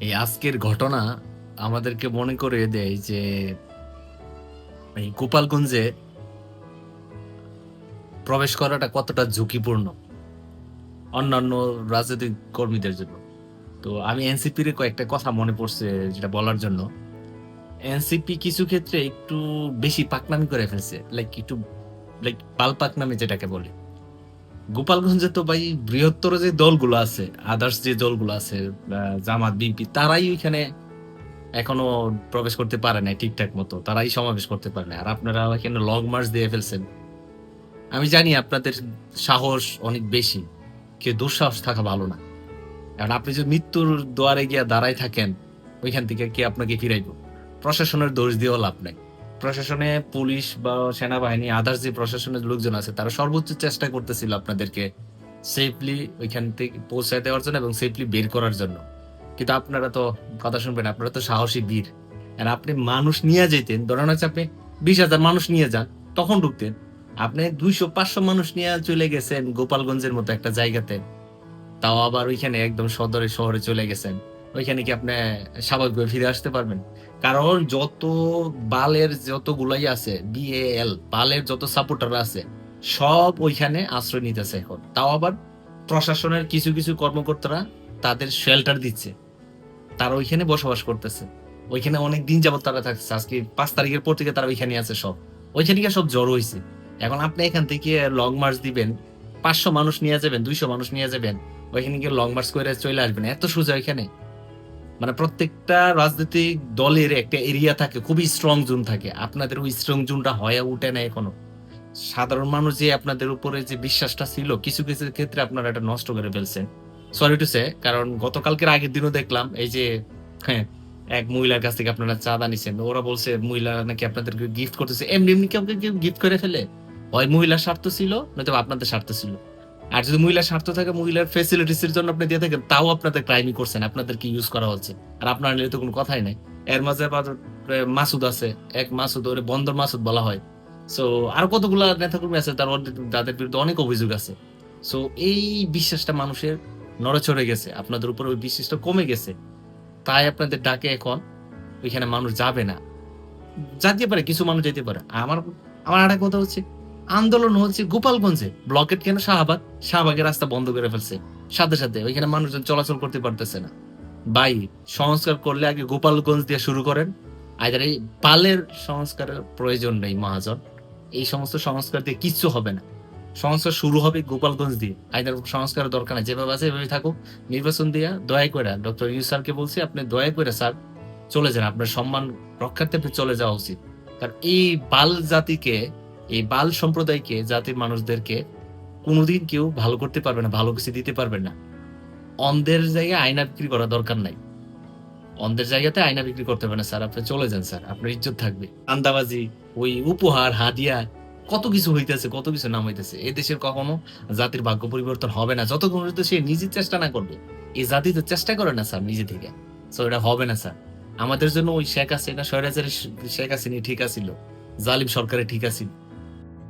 এই আজকের ঘটনা আমাদেরকে মনে করে দেয় যে এই গোপালগঞ্জে প্রবেশ করাটা কতটা ঝুঁকিপূর্ণ অন্যান্য রাজনৈতিক কর্মীদের জন্য। তো আমি এনসিপির কয়েকটা কথা মনে পড়ছে যেটা বলার জন্য। এনসিপি কিছু ক্ষেত্রে একটু বেশি পাকনামি করে ফেলছে লাইক একটু লাইক পাল পাকনামি যেটাকে বলে। গোপালগঞ্জে তো ভাই বৃহত্তর যে দলগুলো আছে আদার্স যে দলগুলো আছে জামাত, বিএনপি, তারাই ওইখানে এখনও প্রবেশ করতে পারে না ঠিকঠাক মতো, তারাই সমাবেশ করতে পারে না আর আপনারা এখানে লং মার্চ দিয়ে ফেলছেন। আমি জানি আপনাদের সাহস অনেক বেশি, কেউ দুঃসাহস থাকা ভালো না। কারণ আপনি যদি মৃত্যুর দুয়ারে গিয়া দাঁড়ায় থাকেন, ওইখান থেকে কে আপনাকে ফিরাইব? প্রশাসনের দোষ দিয়েও লাভ নাই। প্রশাসনে পুলিশ বা সেনাবাহিনী আদার্স যে প্রশাসনের লোকজন আছে, তারা সর্বোচ্চ চেষ্টা করতেছিল আপনাদেরকে সেফলি ওইখান থেকে পৌঁছায় দেওয়ার জন্য এবং সেফলি বের করার জন্য। কিন্তু আপনারা তো কথা শুনবেন, আপনারা তো সাহসী বীর। আর আপনি মানুষ নিয়ে যেতেন ধরেন হচ্ছে আপনি বিশ হাজার মানুষ নিয়ে যান, তখন ঢুকতেন। আপনি দুইশো, পাঁচশো মানুষ নিয়ে চলে গেছেন গোপালগঞ্জের মতো একটা জায়গাতে। তাও আবার ওইখানে একদম সদরে শহরে চলে গেছেন। ওইখানে কি আপনি স্বাভাবিকভাবে ফিরে আসতে পারবেন? কারণ যত বালের যতগুলাই আছে বিএল বালের যত সাপোর্টার আছে, সব ওইখানে আশ্রয় নিতেছে এখন। তাও আবার প্রশাসনের কিছু কিছু কর্মকর্তারা তাদের শেল্টার দিচ্ছে। তারা ওইখানে বসবাস করতেছে। ওইখানে অনেক দিন যাবত তারা থাকছে আজকে পাঁচ তারিখের পর থেকে তারা ওইখানে আছে সব। ওইখানে গিয়ে সব জড়ো হয়েছে এখন আপনি এখান থেকে লং মার্চ দিবেন, পাঁচশো মানুষ নিয়ে যাবেন, দুইশো মানুষ নিয়ে যাবেন, ওইখানে গিয়ে লং মার্চ করে চলে আসবেন। এত সোজা ওইখানে। মানে প্রত্যেকটা রাজনৈতিক দলের একটা এরিয়া থাকে, খুবই স্ট্রং জোন থাকে। আপনাদের ওই স্ট্রং জোনটা হয়ে উঠে না এখনও। সাধারণ মানুষ যে আপনাদের উপরে যে বিশ্বাসটা ছিল, কিছু কিছু ক্ষেত্রে আপনারা এটা নষ্ট করে ফেলছেন। সরি টু সে কারণ গতকালকের আগের দিনও দেখলাম, এই যে হ্যাঁ এক মহিলার কাছ থেকে আপনারা চাঁদা নিছেন। ওরা বলছে, মহিলা নাকি আপনাদেরকে গিফট করতেছে। এমনি এমনি কেউ গিফট করে ফেলে। হয় মহিলার স্বার্থ ছিল, নয়তো আপনাদের স্বার্থ ছিল। আর যদি মহিলার স্বার্থ থাকে, মহিলার ফেসিলিটিস এর জন্য আপনি দিয়ে থাকেন, তাও আপনাদের ক্রাইমই করছেন আপনাদেরকে ইউজ করা হচ্ছে? আর আপনার নিয়ে তো কোনো কথাই নাই। এর মাঝে মাসুদ আছে, এক মাসুদ, ওরে বন্দর মাসুদ বলা হয়। সো আর কতগুলা নেতাকর্মী আছে, তার তাদের বিরুদ্ধে অনেক অভিযোগ আছে। সো এই বিশ্বাসটা মানুষের নড়েচড়ে গেছে, আপনাদের উপরে ওই বিশ্বাসটা কমে গেছে। তাই আপনাদের ডাকে এখন, ওইখানে মানুষ যাবে না। যেতে পারে, কিছু মানুষ যেতে পারে। আমার আমার আরেক কথা হচ্ছে আন্দোলন হচ্ছে গোপালগঞ্জে। ব্লকেট কেন শাহবাগ? শাহবাগের রাস্তা বন্ধ করে ফেলছে। সাথে সাথে ওইখানে মানুষজন চলাচল করতে পারতেছে না। ভাই, সংস্কার করলে আগে গোপালগঞ্জ দিয়ে শুরু করেন। আইদার এই পালের সংস্কারের প্রয়োজন নেই মহাজন। এই সমস্ত সংস্কার দিয়ে কিচ্ছু হবে না। সংস্কার শুরু হবে গোপালগঞ্জ দিয়ে। আইদার সংস্কারের দরকার নেই। যেভাবে আছে এভাবে থাকুক। নির্বাচন দিয়া দয়া করে ডক্টর ইউ স্যারকে বলছি, আপনি দয়া করে স্যার, চলে যান। আপনার সম্মান রক্ষার্থে চলে যাওয়া উচিত। কারণ এই বাল জাতিকে এই বাল সম্প্রদায়কে, জাতির মানুষদেরকে কোনোদিন কেউ ভালো করতে পারবে না, ভালো কিছু দিতে পারবে না। অন্ধের জায়গায় আয়না বিক্রি করা দরকার নাই। অন্ধের জায়গাতে আয়না বিক্রি করতে পারে না, স্যার। আপনি চলে যান, স্যার। আপনার ইজ্জত থাকবে। আন্দাবাজি ওই উপহার, হাদিয়া, কত কিছু হইতেছে, কত কিছু নাম হইতেছে। এই দেশের কখনো জাতির ভাগ্য পরিবর্তন হবে না। যতক্ষণ পর্যন্ত সে নিজে চেষ্টা না করবে, এই জাতি তো চেষ্টা করে না, স্যার, নিজে থেকে। তো এটা হবে না, স্যার। আমাদের জন্য ওই শেখ হাসিনা, স্বৈরাচারী শেখ হাসিনা ঠিক আছিল, জালিম সরকারে ঠিক আছিল।